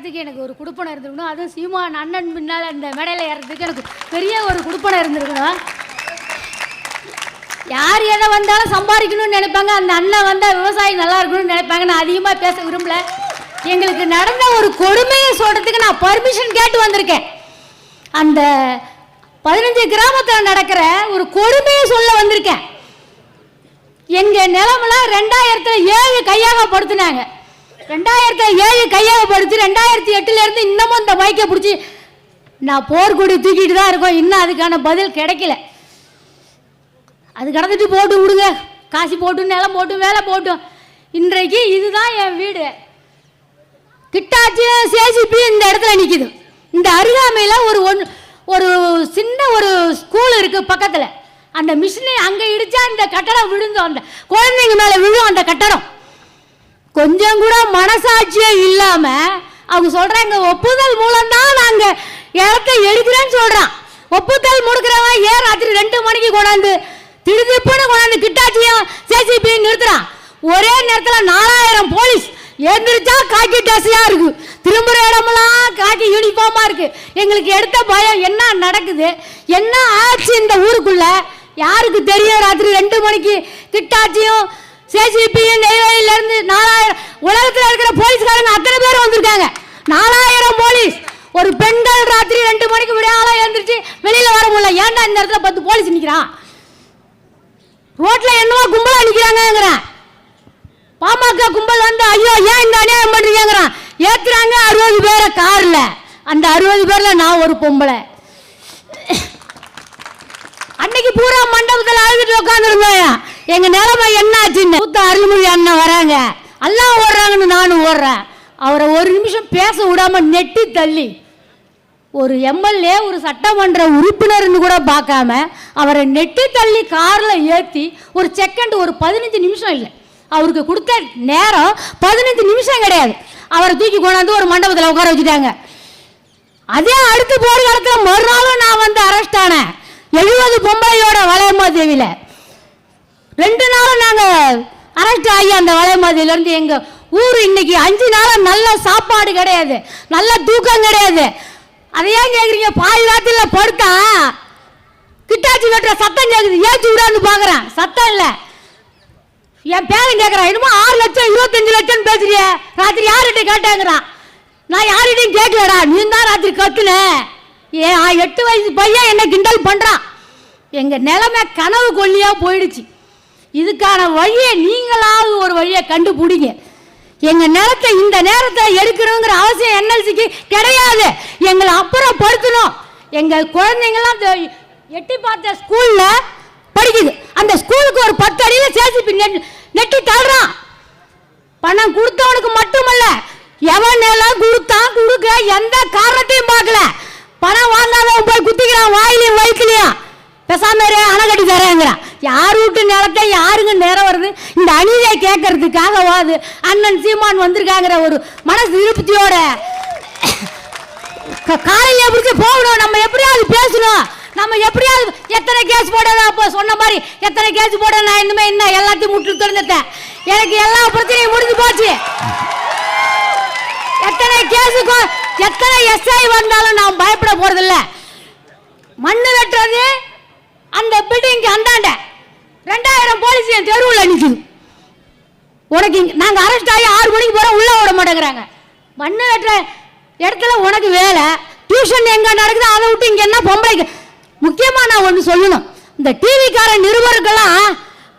ஏறதுக்கு எனக்கு ஒரு குடுப்பனை இருந்திருக்கணும். அதுவும் சீமான் அண்ணன் பின்னால் இந்த மேடையில் ஏறதுக்கு எனக்கு பெரிய ஒரு குடுப்பனை இருந்திருக்கணும். யார் எதை வந்தாலும் சம்பாதிக்கணும்னு நினைப்பாங்க. அந்த அண்ணன் வந்தால் விவசாயி நல்லா இருக்கணும்னு நினைப்பாங்க. நான் அதிகமாக பேச விரும்பல. எங்களுக்கு நடந்த ஒரு கொடுமையை சொல்கிறதுக்கு நான் பர்மிஷன் கேட்டு வந்திருக்கேன். அந்த பதினஞ்சு கிராமத்தில் நடக்கிற ஒரு கொடுமையை சொல்ல வந்திருக்கேன். எங்க நிலமெல்லாம் ரெண்டாயிரத்துல ஏழு கையாகப்படுத்தினாங்க ரெண்டாயிரத்தி ஏழு கையாகப்படுத்தி ரெண்டாயிரத்தி எட்டுல இருந்து இன்னமும் இந்த மைக்கை பிடிச்சி நான் போர்க்கொடி தூக்கிட்டு தான் இருக்கோம். இன்னும் அதுக்கான பதில் கிடைக்கல. அது கடந்துட்டு போட்டு விடுங்க. காசு போட்டு நிலம் போட்டு வேலை போட்டும் இன்றைக்கு இதுதான் என் வீடு. கிட்டாச்சி சேசிபி இந்த இடத்துல நிற்கிது இந்த அருகாமையில் ஒரு ஒன் ஒரு சின்ன ஒரு ஸ்கூல் இருக்குது பக்கத்தில். அந்த மிஷினை அங்கே இடித்தா இந்த கட்டடம் விழுந்தோம் அந்த குழந்தைங்க மேலே விழும் அந்த கட்டடம். கொஞ்சம் கூட மனசாட்சியே இல்லாம அவங்க சொல்றாங்க ஒப்புதல் மூலம் தான் நாங்க இடத்த எடுக்கிறேன்னு சொல்றான். ஒப்புதல் முடுக்கிறவன் ஏன் ராத்திரி ரெண்டு மணிக்கு கொண்டாந்து திருதிப்புன்னு கொண்டாந்து கிட்டாச்சியும் சேசிபி நிறுத்துறான்? ஒரே நேரத்துல நாலாயிரம் போலீஸ் எந்திரிச்சா காக்கி ட்ரெஸ்ஸியா இருக்கு. திரும்புற இடமெல்லாம் காக்கி யூனிஃபார்மா இருக்கு. எங்களுக்கு எடுத்த பயம் என்ன நடக்குது? என்ன ஆச்சு இந்த ஊருக்குள்ள? யாருக்கு தெரியும் ராத்திரி ரெண்டு மணிக்கு கிட்டாச்சியும் சேசிபியும் நெய்வேலியிலிருந்து நாலாயிரம் உலகத்தில் இருக்கிற போலீஸ்காரங்க அத்தனை பேர் வந்திருக்காங்க. நாலாயிரம் போலீஸ். ஒரு பெண்கள் ராத்திரி ரெண்டு மணிக்கு விடையால எழுந்திரிச்சு வெளியில வர முடியல. ஏன்டா இந்த இடத்துல பத்து போலீஸ் நிக்கிறான்? ரோட்ல என்னவோ கும்பலா நிக்கிறாங்கிறேன் பாமக கும்பல் வந்து ஐயோ ஏன் இந்த அநியாயம் பண்றீங்கிறான் ஏத்துறாங்க அறுபது பேரை கார்ல. அந்த அறுபது பேர்ல நான் ஒரு பொம்பளை. அன்னைக்கு பூரா மண்டபத்தில் அழுதுட்டு உட்காந்துருந்தேன் எங்க நிலைமை என்ன ஆச்சுன்னு மூத்த அருள்மொழி அண்ணன் வராங்க. எல்லாம் ஓடுறாங்கன்னு நானும் ஓடுறேன். அவரை ஒரு நிமிஷம் பேச விடாம நெட்டி தள்ளி ஒரு எம்எல்ஏ ஒரு சட்டமன்ற உறுப்பினர்னு கூட பார்க்காம அவரை நெட்டி தள்ளி காரில் ஏற்றி ஒரு செகண்ட் ஒரு பதினஞ்சு நிமிஷம் இல்லை. அவருக்கு கொடுத்த நேரம் பதினஞ்சு நிமிஷம் கிடையாது. அவரை தூக்கி கொண்டாந்து ஒரு மண்டபத்தில் உட்கார வச்சுட்டாங்க. அதே அடுத்து போர் காலத்தில் மறுநாளும் நான் வந்து அரெஸ்ட் ஆனேன். எழுபது பொம்பளையோட வளையமாதேவியில் ரெண்டு நாளும் நாங்கள் அரெஸ்ட் ஆகி அந்த வளையமாதேவிலேருந்து எங்கள் ஊர் இன்னைக்கு அஞ்சு நாளும் நல்ல சாப்பாடு கிடையாது நல்ல தூக்கம் கிடையாது. அதை ஏன் கேட்குறீங்க பாதி ராத்திரியில் படுத்தா கிட்டாச்சி வெட்டுற சத்தம் கேட்குது ஏச்சு விடான்னு பார்க்குறேன் சத்தம் இல்லை. என் பேரன் கேட்குறான் என்னமோ ஆறு லட்சம் இருபத்தஞ்சு லட்சம் பேசுறிய. ராத்திரி யார்கிட்ட கேட்டாங்கிறான். நான் யார்கிட்டையும் கேட்கலடா நீ தான் ராத்திரி கத்துன. ஏன் ஆ, எட்டு வயசு பையன் என்ன கிண்டல் பண்ணுறான் எங்கள் நிலமை கனவு கொல்லியாக போயிடுச்சு. இதுக்கான வழியை நீங்களாவது ஒரு வழியை கண்டுபிடிங்க. எங்க நிலத்தை இந்த நேரத்தில் எடுக்கணுங்கிற அவசியம் என்எல்சிக்கு கிடையாது. எங்களை அப்புறம் படுத்தணும் எங்க குழந்தைங்களாம் எட்டி பார்த்த ஸ்கூல்ல படிக்குது. அந்த ஸ்கூலுக்கு ஒரு பத்து அடியில் சேசிப்பி நெட்டி தள்ளுறான். பணம் கொடுத்தவனுக்கு மட்டுமல்ல எவன் எல்லாம் கொடுத்தான் கொடுக்க எந்த காரணத்தையும் பார்க்கல. பணம் வாங்காதவன் போய் குத்திக்கிறான் வாயிலையும் வயிற்றுலையும் பேசாம அணை கட்டி தரேங்கிறான் யார் வீட்டு நிலத்தை யாருங்க நேரம் வருது? இந்த அநீதியை கேட்கறதுக்காகவாது அண்ணன் சீமான் வந்திருக்காங்கிற ஒரு மனசு திருப்தியோட க- எப்படி போகணும். நம்ம எப்படியாவது பேசணும். நம்ம எப்படியாவது எத்தனை கேஸ் போடணும் அப்போ சொன்ன மாதிரி எத்தனை கேஸ் போட நான் இனிமே என்ன எல்லாத்தையும் முட்டு திறந்துட்டேன் எனக்கு எல்லா பிரச்சனையும் முடிஞ்சு போச்சு. எத்தனை கேஸுக்கும் எத்தனை எஸ்ஐ வந்தாலும் நான் பயப்பட போறதில்ல. மண்ணு வெட்டுறது அந்த பில்டிங்க்கு அந்தாண்ட. ரெண்டாயிரம் என் தெருவில் நிற்குது உனக்கு நாங்கள் அரெஸ்ட் ஆகி ஆறு மணிக்கு போகிறோம் உள்ள விட மாட்டேங்கிறாங்க. மண்ணு வெட்டுற இடத்துல உனக்கு வேலை டியூஷன் எங்க நடக்குது அதை விட்டு இங்க என்ன பொம்பளைக்கு? முக்கியமா நான் ஒன்று சொல்லணும். இந்த டிவிக்கார நிருபருக்கெல்லாம்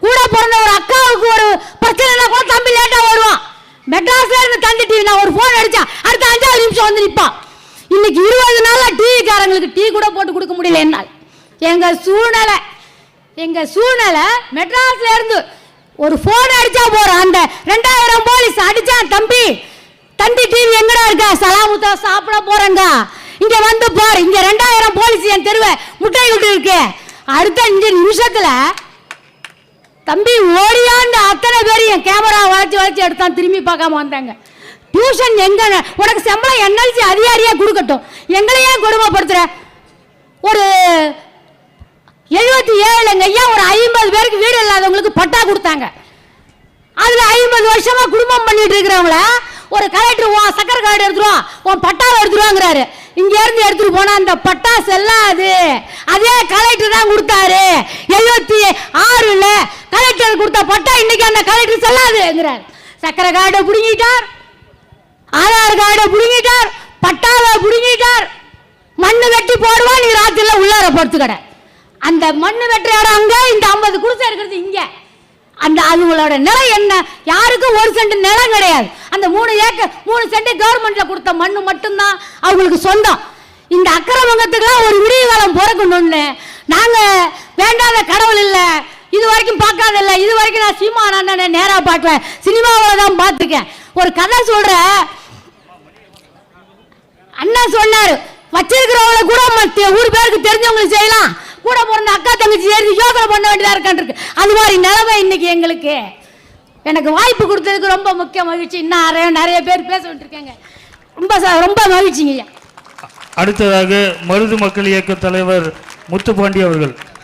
கூட பிறந்த ஒரு அக்காவுக்கு ஒரு பிரச்சனைனா கூட தம்பி லேட்டாக வருவான். மெட்ராஸில் இருந்து தந்தி டிவி நான் ஒரு ஃபோன் அடித்தா அடுத்த அஞ்சாவது நிமிஷம் வந்து நிற்பான் இன்னைக்கு இருபது நாளா டிவிக்காரங்களுக்கு டீ கூட போட்டு கொடுக்க முடியல என்னால். எங்கள் சூழ்நிலை எங்க சூழ்நிலை மெட்ராஸ்ல இருந்து ஒரு போன் அடிச்சா போறோம் அந்த ரெண்டாயிரம் போலீஸ் அடிச்சான் தம்பி தந்தி டிவி எங்கடா இருக்கா? சலாமுத்த சாப்பிட போறேங்க இங்க வந்து பாரு. இங்க ரெண்டாயிரம் போலீஸ் என் தெருவை முட்டை விட்டு இருக்கு அடுத்த அஞ்சு நிமிஷத்துல தம்பி ஓடியாண்டு அத்தனை பேர் என் கேமரா வளைச்சி வளைச்சி எடுத்தான் திரும்பி பார்க்காம வந்தாங்க. டியூஷன் எங்க உனக்கு சம்பளம் என்எல்சி அதிகாரியா கொடுக்கட்டும். எங்களையே கொடுமைப்படுத்துற? ஒரு எழுபத்தி ஏழுங்க ஐயா ஒரு ஐம்பது பேருக்கு வீடு இல்லாதவங்களுக்கு பட்டா கொடுத்தாங்க. அதுல ஐம்பது வருஷமா குடும்பம் பண்ணிட்டு இருக்கிறவங்கள ஒரு கலெக்டர் உன் சக்கரை கார்டு எடுத்துருவோம் உன் பட்டாவை எடுத்துருவாங்கிறாரு. இங்க இருந்து எடுத்துட்டு போனா அந்த பட்டா செல்லாது. அதே கலெக்டர் தான் கொடுத்தாரு. எழுபத்தி ஆறுல கலெக்டர் கொடுத்த பட்டா இன்னைக்கு அந்த கலெக்டர் செல்லாதுங்கிறார். சக்கரை கார்டை பிடுங்கிட்டார் ஆதார் கார்டை பிடுங்கிட்டார் பட்டாவை பிடுங்கிட்டார். மண்ணு வெட்டி போடுவா நீ ராத்திரில உள்ளார படுத்துக்கட. அந்த மண்ணு வெட்டுற இடம் அங்க? இந்த ஐம்பது குடிசை இருக்கிறது இங்க. அந்த அதுங்களோட நிலை என்ன? யாருக்கும் ஒரு சென்ட் நிலம் கிடையாது. அந்த மூணு ஏக்கர் மூணு சென்ட் கவர்மெண்ட்ல கொடுத்த மண்ணு மட்டும்தான் அவங்களுக்கு சொந்தம். இந்த அக்கிரமங்கத்துக்குலாம் ஒரு விடிய காலம் பிறக்கணும்னு நாங்க வேண்டாத கடவுள் இல்லை. இது வரைக்கும் பார்க்காத இல்லை. இது வரைக்கும் நான் சினிமா நான் நேராக பார்க்கல. சினிமாவில் தான் பார்த்துருக்கேன். ஒரு கதை சொல்கிற அண்ணா சொன்னார் வச்சிருக்கிறவங்கள கூட மத்த ஊர் பேருக்கு தெரிஞ்சவங்களுக்கு செய்யலாம். கூட பிறந்த அக்கா தங்கச்சி சேர்ந்து யோசனை பண்ண வேண்டியதாக இருக்கான்னு அது மாதிரி நிலைமை இன்னைக்கு எங்களுக்கு. எனக்கு வாய்ப்பு கொடுத்ததுக்கு ரொம்ப முக்கிய மகிழ்ச்சி. இன்னும் நிறைய நிறைய பேர் பேச விட்டுருக்கேங்க. ரொம்ப ச- ரொம்ப மகிழ்ச்சிங்க அடுத்ததாக மருது மக்கள் இயக்க தலைவர் முத்துப்பாண்டி அவர்கள்.